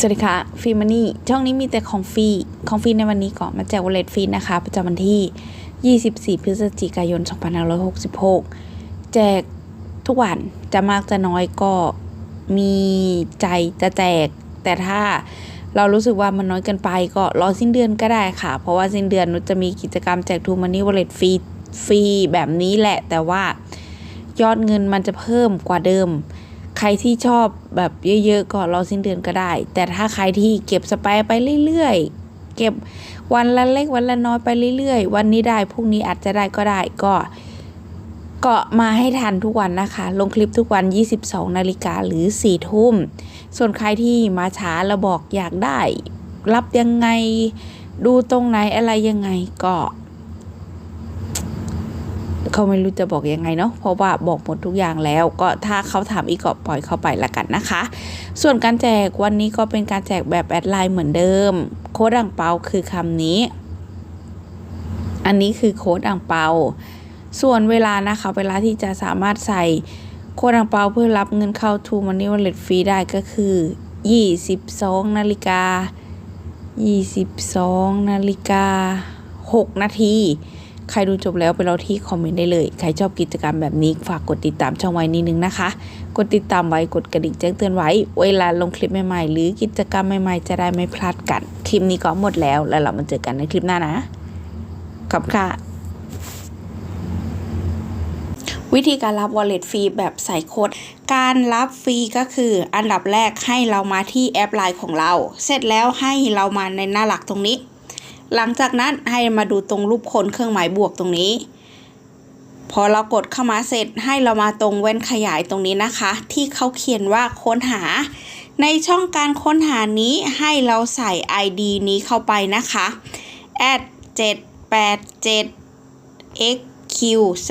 สวัสดีค่ะฟีมันนี่ช่องนี้มีแต่ของฟรีของฟรีในวันนี้ก่อนมาแจกวอลเล็ตฟรีนะคะ ประจำวันที่ 24 พฤศจิกายน 2566 แจกทุกวันจะมากจะน้อยก็มีใจจะแจก แต่ถ้าเรารู้สึกว่ามันน้อยเกินไปก็รอสิ้นเดือนก็ได้ค่ะ เพราะว่าสิ้นเดือนนุจะมีกิจกรรมแจกทูมันนี่วอลเล็ตฟรีฟรีแบบนี้แหละ แต่ว่ายอดเงินมันจะเพิ่มกว่าเดิม ใครที่ชอบแบบเยอะๆก็รอสิ้นเดือนก็ได้ แต่ถ้าใครที่เก็บสไปร์ไปเรื่อยๆ เก็บวันละเล็กวันละน้อยไปเรื่อยๆ วันนี้ได้พรุ่งนี้อาจจะได้ก็ได้ก็เก็มาให้ทันทุกวันนะคะ ลงคลิปทุกวัน 22 นาฬิกาหรือ 4 ทุ่ม ส่วนใครที่มาช้าแล้วบอกอยากได้ รับยังไงดูตรงไหนอะไรยังไงก็ เขาไม่รู้จะบอกยังไงเนาะเพราะว่าบอกหมดทุกอย่างแล้ว ก็ถ้าเขาถามอีกก็ปล่อยเข้าไปละกันนะคะ ส่วนการแจกวันนี้ก็เป็นการแจกแบบแอดไลน์เหมือนเดิม โค้ดอ่างเปาคือคำนี้ อันนี้คือโค้ดอ่างเปา ส่วนเวลานะคะ เวลาที่จะสามารถใส่โค้ดอ่างเปาเพื่อรับเงินเข้า True Money Wallet ฟรีได้ก็คือ 22นาฬิกา22นาฬิกา6นาที ใครดูจบแล้วไปรอที่คอมเมนต์ได้เลย ใครชอบกิจกรรมแบบนี้ฝากกดติดตามช่องไว้นิดนึงนะคะ กดติดตามไว้กดกระดิ่งแจ้งเตือนไว้ เวลาลงคลิปใหม่ๆ หรือกิจกรรมใหม่ๆ จะได้ไม่พลาดกัน คลิปนี้ก็หมดแล้วแล้วเรามาเจอกันในคลิปหน้านะ ขอบค่ะวิธีการรับ wallet ฟรีแบบใส่โค้ด การรับฟรีก็คืออันดับแรกให้เรามาที่แอปไลน์ของเรา เสร็จแล้วให้เรามาในหน้าหลักตรงนี้ หลังจากนั้นให้มาดูตรงรูปคนเครื่องหมายบวกตรงนี้ พอเรากดเข้ามาเสร็จให้เรามาตรงแว่นขยายตรงนี้นะคะ ที่เขาเขียนว่าค้นหา ในช่องการค้นหานี้ให้เราใส่ ID นี้เข้าไปนะคะ at 787 xqz